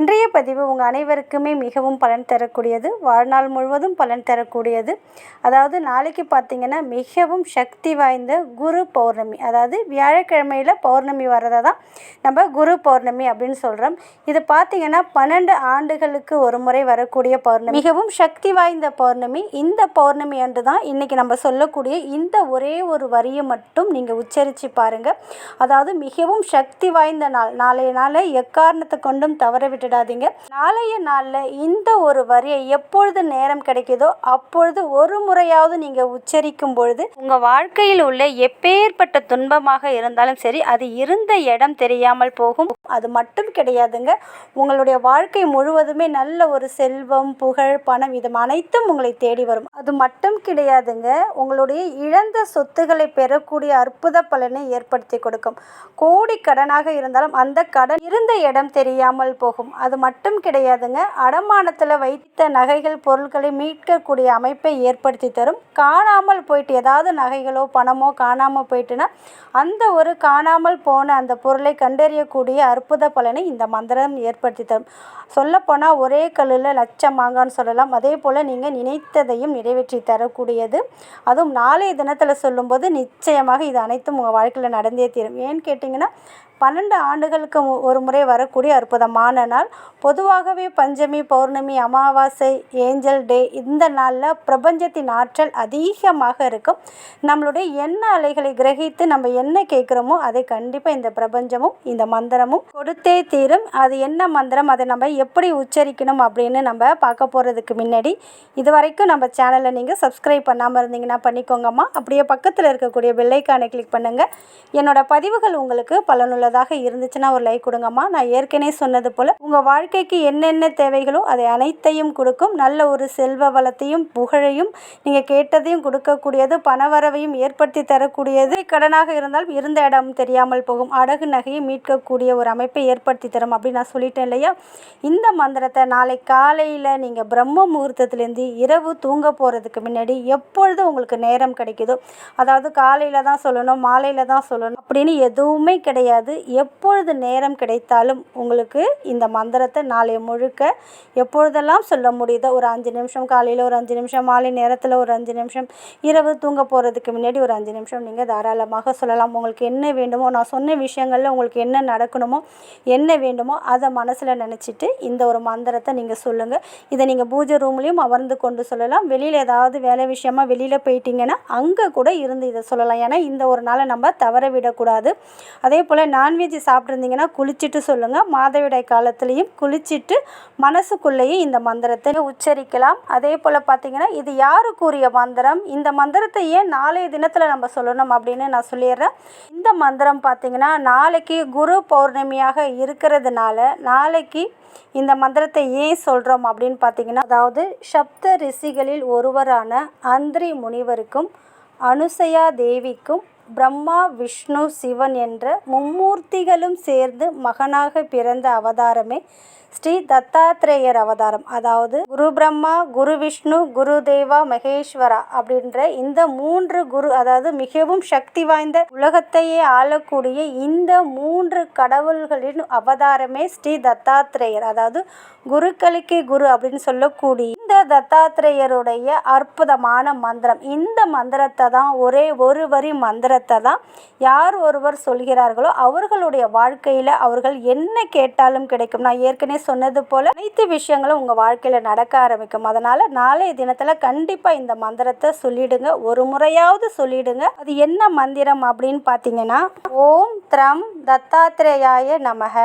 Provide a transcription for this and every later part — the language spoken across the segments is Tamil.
இன்றைய பதிவு உங்கள் அனைவருக்குமே மிகவும் பலன் தரக்கூடியது. வாழ்நாள் முழுவதும் பலன் தரக்கூடியது. அதாவது நாளைக்கு பார்த்தீங்கன்னா மிகவும் சக்தி வாய்ந்த குரு பௌர்ணமி. அதாவது வியாழக்கிழமையில் பௌர்ணமி வர்றதை தான் நம்ம குரு பௌர்ணமி அப்படின்னு சொல்கிறோம் இது பார்த்திங்கன்னா பன்னெண்டு ஆண்டுகளுக்கு ஒரு முறை வரக்கூடிய பௌர்ணமி. மிகவும் சக்தி வாய்ந்த பௌர்ணமி. இந்த பௌர்ணமி அன்று தான் இன்றைக்கி நம்ம சொல்லக்கூடிய இந்த ஒரே ஒரு வரியை மட்டும் நீங்கள் உச்சரித்து பாருங்கள் அதாவது மிகவும் சக்தி வாய்ந்த நாள். நாளைய நாளை எக்காரணத்தை கொண்டும் தவற விட்டுடாதீங்க. நாளைய நாளில் இந்த ஒரு வரியை எப்பொழுது நேரம் கிடைக்குதோ அப்பொழுது ஒரு முறையாவது நீங்கள் உச்சரிக்கும் பொழுது உங்கள் வாழ்க்கையில் உள்ள எப்பேற்பட்ட துன்பமாக இருந்தாலும் சரி அது இருந்த இடம் தெரியாமல் போகும். அது மட்டும் கிடையாதுங்க. உங்களுடைய வாழ்க்கை முழுவதுமே நல்ல ஒரு செல்வம் புகழ் பணம் இது அனைத்தும் உங்களை தேடி வரும். அது மட்டும் கிடையாதுங்க. உங்களுடைய இழந்த சொத்துக்களை பெறக்கூடிய அற்புத பலனை ஏற்படுத்தி கொடுக்கும். கோடி கடனாக இருந்தாலும் அந்த கடன் இருந்த இடம் தெரியாமல் போகும். அது மட்டும் கிடையாதுங்க. அடமானத்தில் வைத்த நகைகள் பொருட்களை மீட்கக்கூடிய அமைப்பை ஏற்படுத்தி தரும். காணாமல் போயிட்டு ஏதாவது நகைகளோ பணமோ காணாமல் போயிட்டுனா அந்த ஒரு காணாமல் போன அந்த பொருளை கண்டறியக்கூடிய அற்புத பலனை இந்த மந்திரம் ஏற்படுத்தி தரும். சொல்லப்போனால் ஒரே கல்லில் லட்சம் மாங்கான்னு சொல்லலாம். அதே போல் நீங்கள் நினைத்ததையும் நிறைவேற்றி தரக்கூடியது. அதுவும் நாளைய தினத்தில் சொல்லும்போது நிச்சயமாக இது அனைத்தும் உங்கள் வாழ்க்கையில் நடந்தே தீரும். ஏன்னு கேட்டிங்கன்னா பன்னெண்டு ஆண்டுகளுக்கு ஒரு முறை வரக்கூடிய அற்புதமான நாள். பொதுவாகவே பஞ்சமி பௌர்ணமி அமாவாசை ஏஞ்சல் டே இந்த நாளில் பிரபஞ்சத்தின் ஆற்றல் அதிகமாக இருக்கும். நம்மளுடைய எண்ண அலைகளை கிரகித்து நம்ம என்ன கேட்குறோமோ அதை கண்டிப்பாக இந்த பிரபஞ்சமும் இந்த மந்திரமும் கொடுத்தே தீரும். அது என்ன மந்திரம்? அதை நம்ம எப்படி உச்சரிக்கணும் அப்படின்னு நம்ம பார்க்க போகிறதுக்கு முன்னாடி இது வரைக்கும் நம்ம சேனலை நீங்கள் சப்ஸ்கிரைப் பண்ணாமல் இருந்தீங்கன்னா பண்ணிக்கோங்கம்மா. அப்படியே பக்கத்தில் இருக்கக்கூடிய பெல்லைக்கானை கிளிக் பண்ணுங்கள் என்னோடய பதிவுகள் உங்களுக்கு பலனுள்ளதாக இருந்துச்சுன்னா ஒரு லைக் கொடுங்கம்மா. நான் ஏற்கனவே சொன்னது போல் உங்கள் வாழ்க்கைக்கு என்னென்ன தேவைகளோ அதை அனைத்தையும் கொடுக்கும். நல்ல ஒரு செல்வ வளத்தையும் புகழையும் நீங்கள் கேட்டதையும் கொடுக்கக்கூடியது பணவரவையும் ஏற்படுத்தி தரக்கூடியது. கடனாக இருந்தால் இருந்த இடம் தெரியாமல் போகும். அடகு நகையை மீட்கக்கூடிய ஒரு அமைப்பை ஏற்படுத்தி தரும் அப்படின்னு நான் சொல்லிட்டேன் இல்லையா? இந்த மந்திரத்தை நாளை காலையில் நீங்கள் பிரம்ம முகூர்த்தத்துலேருந்து இரவு தூங்க போகிறதுக்கு முன்னாடி எப்பொழுது உங்களுக்கு நேரம் கிடைக்குதோ அதாவது காலையில் தான் சொல்லணும் மாலையில் தான் சொல்லணும் அப்படின்னு எதுவுமே கிடையாது. எப்பொழுது நேரம் கிடைத்தாலும் உங்களுக்கு இந்த மந்திரத்தை நாளை முழுக்க எப்பொழுதெல்லாம் சொல்ல முடியுதோ ஒரு அஞ்சு நிமிஷம் காலையில் ஒரு அஞ்சு நிமிஷம் மாலை நேரத்தில் ஒரு அஞ்சு நிமிஷம் இரவு தூங்க போகிறதுக்கு முன்னாடி ஒரு அஞ்சு நிமிஷம் நீங்கள் தாராளமாக சொல்லலாம். உங்களுக்கு என்ன வேண்டுமோ நான் சொன்ன விஷயங்களில் உங்களுக்கு என்ன நடக்கணுமோ என்ன வேண்டுமோ அதை மனசில் நினச்சிட்டு இந்த ஒரு மந்திரத்தை நீங்கள் சொல்லுங்கள் இதை நீங்கள் பூஜை ரூம்லேயும் அமர்ந்து கொண்டு சொல்லலாம். வெளியில் ஏதாவது வேலை விஷயமா வெளியில் போயிட்டீங்கன்னா அங்கே கூட இருந்து இதை சொல்லலாம். ஏன்னா இந்த ஒரு நாளை நம்ம தவற விடக்கூடாது. அதே போல் நான் நான்வெஜ் சாப்பிட்ருந்தீங்கன்னா குளிச்சுட்டு சொல்லுங்கள் மாதவிடாய் காலத்துலேயும் குளிச்சுட்டு மனசுக்குள்ளேயே இந்த மந்திரத்தை உச்சரிக்கலாம். அதே போல் பார்த்தீங்கன்னா இது யாருக்குரிய மந்திரம்? இந்த மந்திரத்தை ஏன் நாளைய தினத்தில் நம்ம சொல்லணும் அப்படின்னு நான் சொல்லிடுறேன். இந்த மந்திரம் பார்த்தீங்கன்னா நாளைக்கு குரு பௌர்ணமியாக இருக்கிறதுனால நாளைக்கு இந்த மந்திரத்தை ஏன் சொல்கிறோம் அப்படின்னு பார்த்தீங்கன்னா அதாவது சப்த ரிஷிகளில் ஒருவரான அந்திரி முனிவருக்கும் அனுசயா தேவிக்கும் பிரம்மா விஷ்ணு சிவன் என்ற மும்மூர்த்திகளும் சேர்ந்து மகனாக பிறந்த அவதாரமே ஸ்ரீ தத்தாத்ரேயர் அவதாரம். அதாவது குரு பிரம்மா குரு விஷ்ணு குரு தேவா மகேஸ்வரா அப்படின்ற இந்த மூன்று குரு அதாவது மிகவும் சக்தி வாய்ந்த உலகத்தையே ஆளக்கூடிய இந்த மூன்று கடவுள்களின் அவதாரமே ஸ்ரீ தத்தாத்ரேயர். அதாவது குருக்களுக்கே குரு அப்படின்னு சொல்லக்கூடிய தத்தாத்திரேயருடைய தத்தாத்ரேயருடைய அற்புதமான மந்திரம். இந்த மந்திரத்தை தான் ஒரே ஒரு வரி மந்திரத்தை தான் யார் ஒருவர் சொல்கிறார்களோ அவர்களுடைய வாழ்க்கையில் அவர்கள் என்ன கேட்டாலும் கிடைக்கும். நான் ஏற்கனவே சொன்னது போல் அனைத்து விஷயங்களும் உங்கள் வாழ்க்கையில் நடக்க ஆரம்பிக்கும். அதனால் நாளைய தினத்தில் கண்டிப்பாக இந்த மந்திரத்தை சொல்லிடுங்க. ஒரு முறையாவது சொல்லிடுங்க. அது என்ன மந்திரம் அப்படின்னு பார்த்தீங்கன்னா ஓம் த்ரம் தத்தாத்ரேயாய நமக.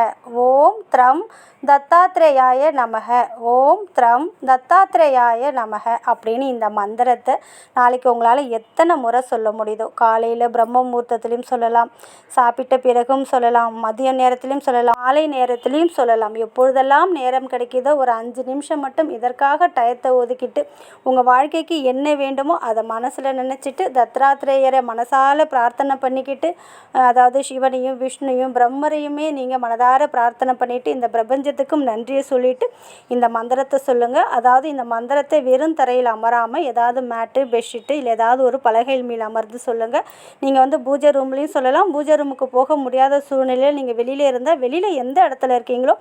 ஓம் த்ரம் தத்தாத்ரேயாய நமக. ஓம் த்ரம் தத்தாத்ரேயாய நமக அப்படின்னு இந்த மந்திரத்தை நாளைக்கு உங்களால் எத்தனை முறை சொல்ல முடியுதோ காலையில் பிரம்ம முகூர்த்தத்துலேயும் சொல்லலாம் சாப்பிட்ட பிறகும் சொல்லலாம் மதிய நேரத்துலேயும் சொல்லலாம் மாலை நேரத்துலேயும் சொல்லலாம். எப்பொழுதெல்லாம் நேரம் கிடைக்கிதோ ஒரு அஞ்சு நிமிஷம் மட்டும் இதற்காக டயத்தை ஒதுக்கிட்டு உங்கள் வாழ்க்கைக்கு என்ன வேண்டுமோ அதை மனசில் நினச்சிட்டு தத்ராத்திரேயரை மனசால பிரார்த்தனை பண்ணிக்கிட்டு அதாவது சிவனையும் விஷ்ணுவையும் பிரம்மரையுமே நீங்கள் மனதார பிரார்த்தனை பண்ணிவிட்டு இந்த பிரபஞ்சத்துக்கும் நன்றியை சொல்லிட்டு இந்த மந்திரத்தை சொல்லுங்கள் அதாவது இந்த மந்திரத்தை வெறும் தரையில் அமராமல் ஏதாவது மேட்டு பெட்ஷீட்டு இல்லை ஏதாவது ஒரு பலகையில் மேல் அமர்ந்து சொல்லுங்கள் நீங்கள் வந்து பூஜை ரூம்லேயும் சொல்லலாம். பூஜை ரூமுக்கு போக முடியாத சூழ்நிலையில் நீங்கள் வெளியில் இருந்தால் வெளியில் எந்த இடத்துல இருக்கீங்களோ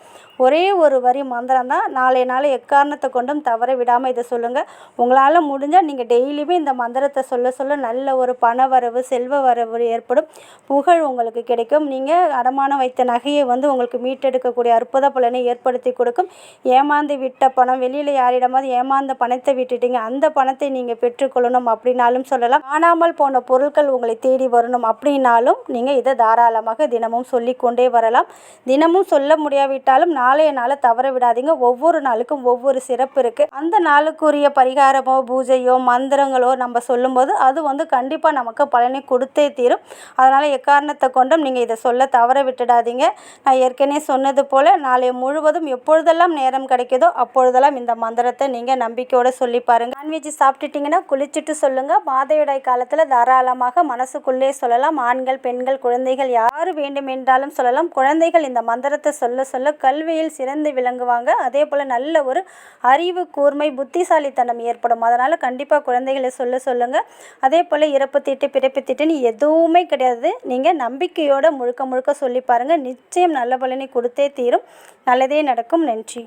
ஒரே ஒரு வரி மந்திரம் தான். நாளை நாளை எக்காரணத்தை கொண்டும் தவற விடாமல் இதை சொல்லுங்கள் உங்களால் முடிஞ்சால் நீங்கள் டெய்லியுமே இந்த மந்திரத்தை சொல்ல சொல்ல நல்ல ஒரு பண வரவு செல்வ வரவு ஏற்படும். புகழ் உங்களுக்கு கிடைக்கும். நீங்கள் அடமானம் வைத்த நகையை வந்து உங்களுக்கு மீட்டெடுக்கக்கூடிய அற்புத பலனை ஏற்படுத்தி கொடுக்கும். ஏமாந்து விட்ட பணம் வெளியில் யாரிடமாவது ஏமாந்த பணத்தை விட்டுட்டீங்க அந்த பணத்தை நீங்கள் பெற்றுக்கொள்ளணும் அப்படின்னாலும் சொல்லலாம். காணாமல் போன பொருட்கள் உங்களை தேடி வரணும் அப்படின்னாலும் நீங்கள் இதை தாராளமாக தினமும் சொல்லிக்கொண்டே வரலாம். தினமும் சொல்ல முடியாவிட்டாலும் நாளைய நாளை தவற விடாதீங்க. ஒவ்வொரு நாளுக்கும் ஒவ்வொரு சிறப்பு இருக்குது அந்த நாளுக்குரிய பரிகாரமோ பூஜையோ மந்திரங்களோ நம்ம சொல்லும்போது அது வந்து கண்டிப்பாக நமக்கு பலனை கொடுத்தே தீரும். அதனால் எக்காரணத்தை கொண்டும் நீங்கள் இதை சொல்ல தவற விட்டுடாதீங்க. நான் ஏற்கனவே சொன்னது போல் நாளை முழுவதும் எப்பொழுதெல்லாம் நேரம் கிடைக்குதோ அப்பொழுதெல்லாம் இந்த மந்திரத்தை நீங்கள் நீங்கள் நம்பிக்கையோடு சொல்லி பாருங்கள் நான்வெஜ் சாப்பிட்டுட்டிங்கன்னா குளிச்சுட்டு சொல்லுங்கள் மாதவிடாய் காலத்தில் தாராளமாக மனசுக்குள்ளே சொல்லலாம். ஆண்கள் பெண்கள் குழந்தைகள் யார் வேண்டும் என்றாலும் சொல்லலாம். குழந்தைகள் இந்த மந்திரத்தை சொல்ல சொல்ல கல்வியில் சிறந்து விளங்குவாங்க. அதே போல் நல்ல ஒரு அறிவு கூர்மை புத்திசாலித்தனம் ஏற்படும். அதனால் கண்டிப்பாக குழந்தைகளை சொல்ல சொல்லுங்கள் அதே போல் இறப்பு தீட்டு பிறப்பு தீட்டுன்னு எதுவுமே கிடையாது. நீங்கள் நம்பிக்கையோடு முழுக்க முழுக்க சொல்லி பாருங்கள் நிச்சயம் நல்ல பலனை கொடுத்தே தீரும். நல்லதே நடக்கும். நன்றி.